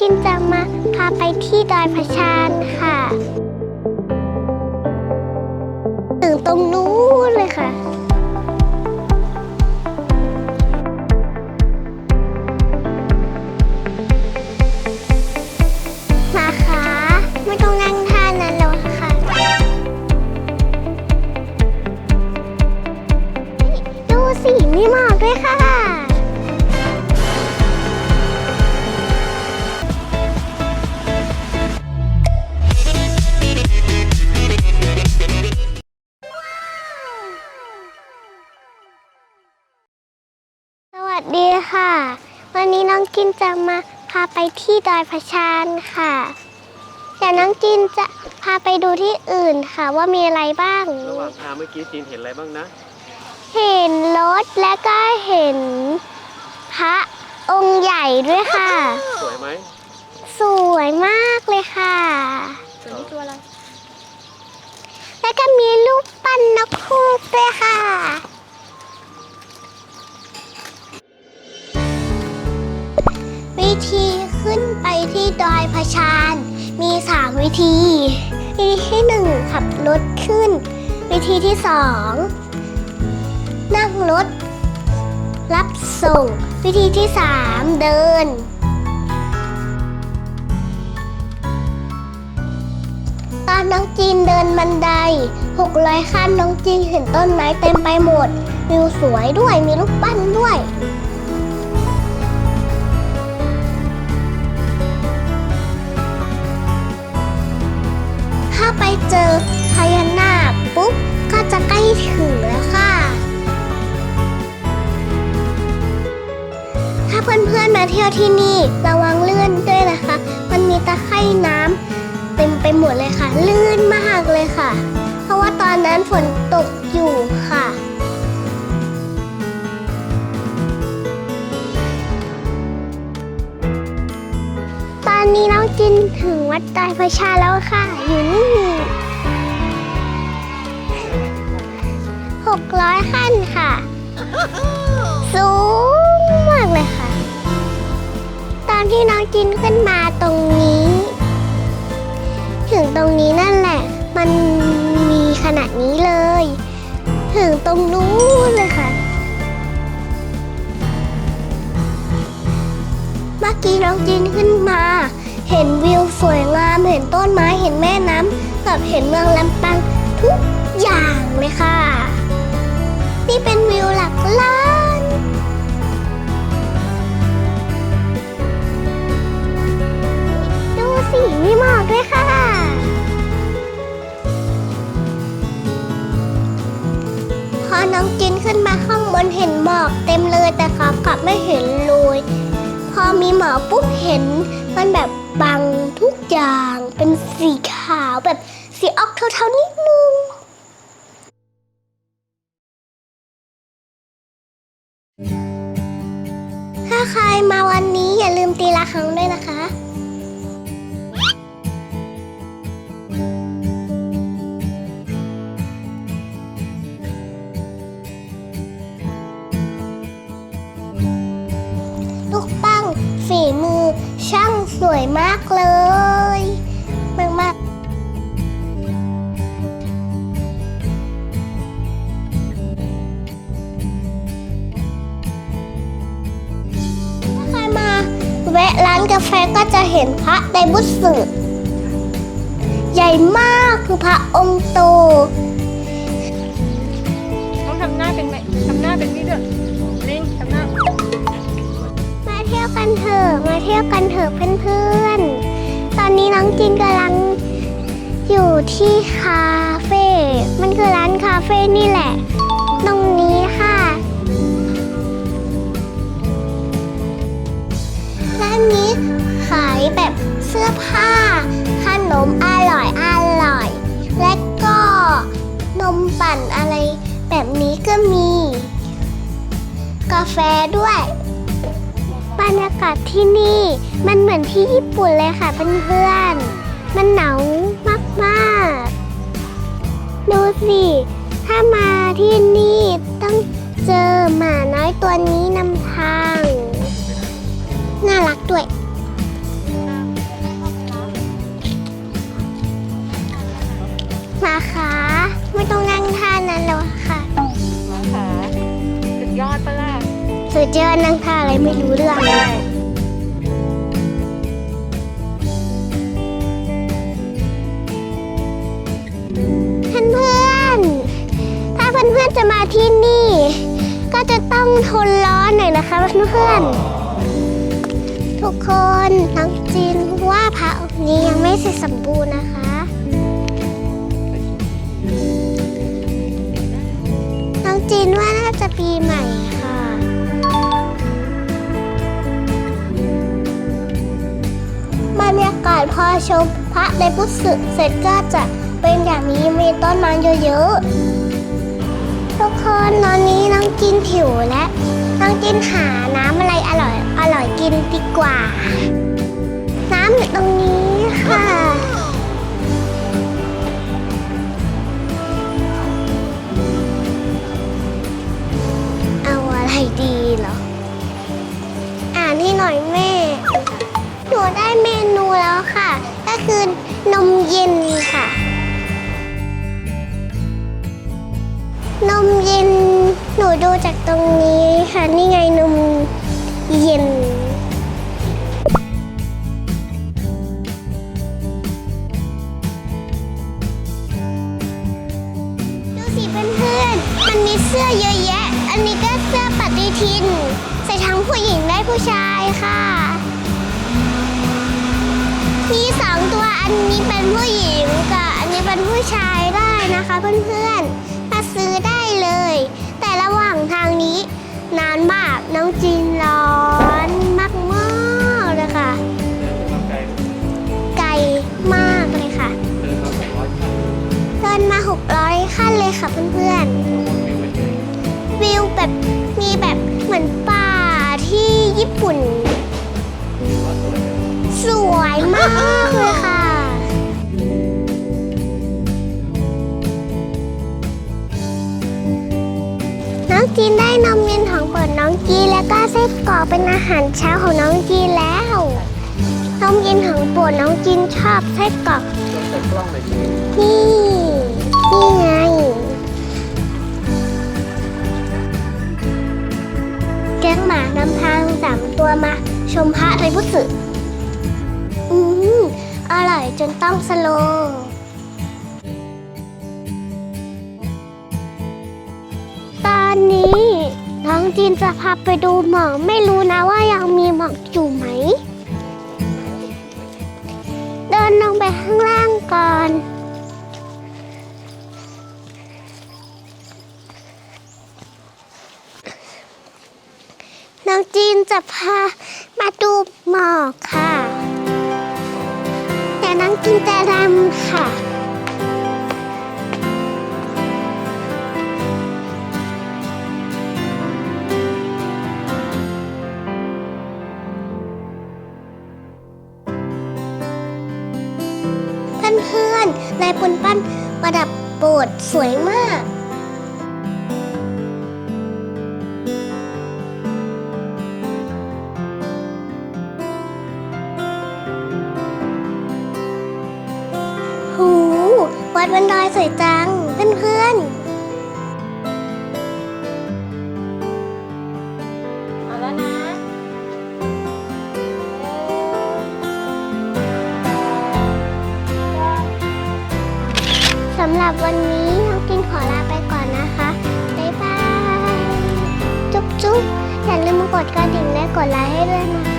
กินจะมาพาไปที่ดอยพะชานค่ะ ถึงตรงนู้นเลยค่ะ กินจะมาพาไปที่ดอยพะชานค่ะเดี๋ยวน้องกินจะพาไปดูที่อื่นค่ะ ว่ามีอะไรบ้าง ระหว่างทางเมื่อกี้จีนเห็นอะไรบ้างนะ เห็นรถและก็เห็นพระองค์ใหญ่ด้วยค่ะ สวยไหมสวยมากเลยค่ะส่วนนี้ตัวอะไร แล้วก็มีรูปปั้นนกฮูกด้วยค่ะ วิธีขึ้นไปที่ดอยพะชาน มีสามวิธี วิธีที่หนึ่งขับรถขึ้น วิธีที่สองนั่งรถ รับส่ง วิธีที่สามเดิน ตอนน้องจีนเดินบันได 600 ขั้นน้องจีนเห็นต้นไม้เต็มไปหมดวิวสวยด้วยมีลูกปั้นด้วย เจอพญานาคปุ๊บ ก็จะใกล้ถึงแล้วค่ะ ถ้าเพื่อนๆมาเที่ยวที่นี่ระวังเลื่อนด้วยนะคะ มันมีตะไคร่น้ำเต็มไปหมดเลยค่ะ ลื่นมากเลยค่ะ เพราะว่าตอนนั้นฝนตกอยู่ค่ะตอนนี้น้องจินถึงวัดดอยพระชาแล้วค่ะ อยู่นี่ หกร้อยขั้นค่ะ สูงมากเลยค่ะ ตอนที่น้องจินขึ้นมาตรงนี้ ถึงตรงนี้นั่นแหละ มันมีขนาดนี้เลย ถึงตรงนู้นเลยค่ะ เมื่อกี้น้องจินขึ้นมา เห็นวิวสวยงาม เห็นต้นไม้ เห็นแม่น้ำกับเห็นเมืองลำปางทุกอย่างเลยค่ะ นี่เป็นวิวหลักล้าน ดูสิมีหมอกด้วยค่ะ พอน้องจินขึ้นมาข้างบนเห็นหมอกเต็มเลยแต่ขากลับไม่เห็นเลย พอมีหมอกปุ๊บเห็นมันแบบบังทุกอย่างเป็นสีขาวแบบสีออกเทาๆนิดนึง ถ้าใครมาวันนี้อย่าลืมตีละครั้งด้วยนะคะลูกปั้งฝีมือช่างสวยมากเลย กาแฟก็จะเห็นพระไดบุสึใหญ่มากคือพระองค์โต ต้องทำหน้าเป็นไหมทำหน้าเป็นนี่ด้วยลิงทำหน้า มาเที่ยวกันเถอะมาเที่ยวกันเถอะเพื่อนๆ ตอนนี้น้องจินกำลังอยู่ที่คาเฟ่ มันคือร้านคาเฟ่นี่แหละ เสื้อผ้า ขนมอร่อยอร่อย และก็นมปั่นอะไรแบบนี้ก็มี กาแฟด้วยบรรยากาศที่นี่มันเหมือนที่ญี่ปุ่นเลยค่ะเพื่อนๆมันหนาวมากๆ ดูสิ ถ้ามาที่นี่ต้องเจอหมาน้อยตัวนี้นำ เจอนั่งท่าอะไรไม่รู้เรื่องเลยเพื่อน ถ้าเพื่อนๆจะมาที่นี่ ก็จะต้องทนร้อนหน่อยนะคะเพื่อนๆทุกคนน้องจีนว่าพระองค์นี้ยังไม่เสร็จสมบูรณ์นะคะน้องจีนว่าน่าจะปีใหม่ากาศพอชมพระในพุทธสึกเสร็จก็จะเป็นอย่างนี้มีต้นไม้เยอะๆ ทุกคนตอนนี้น้องกินถิวและน้องกินหาน้ำอะไรอร่อยอร่อยกินดีกว่า น้ำอยู่ตรงนี้ค่ะ คือนมเย็นค่ะ นมเย็นหนูดูจากตรงนี้ค่ะนี่ไงนมเย็น ดูสิเพื่อนๆมันมีเสื้อเยอะแยะ อันนี้ก็เสื้อปฏิทิน ใส่ทั้งผู้หญิงและผู้ชายค่ะ ชายได้นะคะเพื่อนๆมาซื้อได้เลย แต่ระหว่างทางนี้ นานมากน้องจีนร้อนมากๆเลยค่ะ ไกลมากเลยค่ะเดินมาหกร้อยขั้นเดินมา 600 ขั้นเลยค่ะเพื่อนๆ วิวแบบมีแบบเหมือนป่าที่ญี่ปุ่น สวยมากเลยค่ะ จีนได้นมเย็นของโปรดน้องจีนแล้วก็ไส้กรอกเป็นอาหารเช้าของน้องจีนแล้วนมเย็นของโปรดน้องจีนชอบไส้กรอกใส่กล้องหน่อยสินี่ นี่ไง แก๊งหมานำทางสามตัวมาชมพระในพุทธสึอืมอร่อยจนต้องสโลว์ ตอนนี้น้องจีนจะพาไปดูหมอกไม่รู้นะว่ายังมีหมอกอยู่ไหม เดินลงไปข้างล่างก่อน น้องจีนจะพามาดูหมอกค่ะ แต่น้องจีนจะรำค่ะ ลายปุนปั้นประดับโบสถ์สวยมาก หู วัดวันดอยสวยจัง มกดกระดิ่งและกดไลค์ให้ด้วยนะ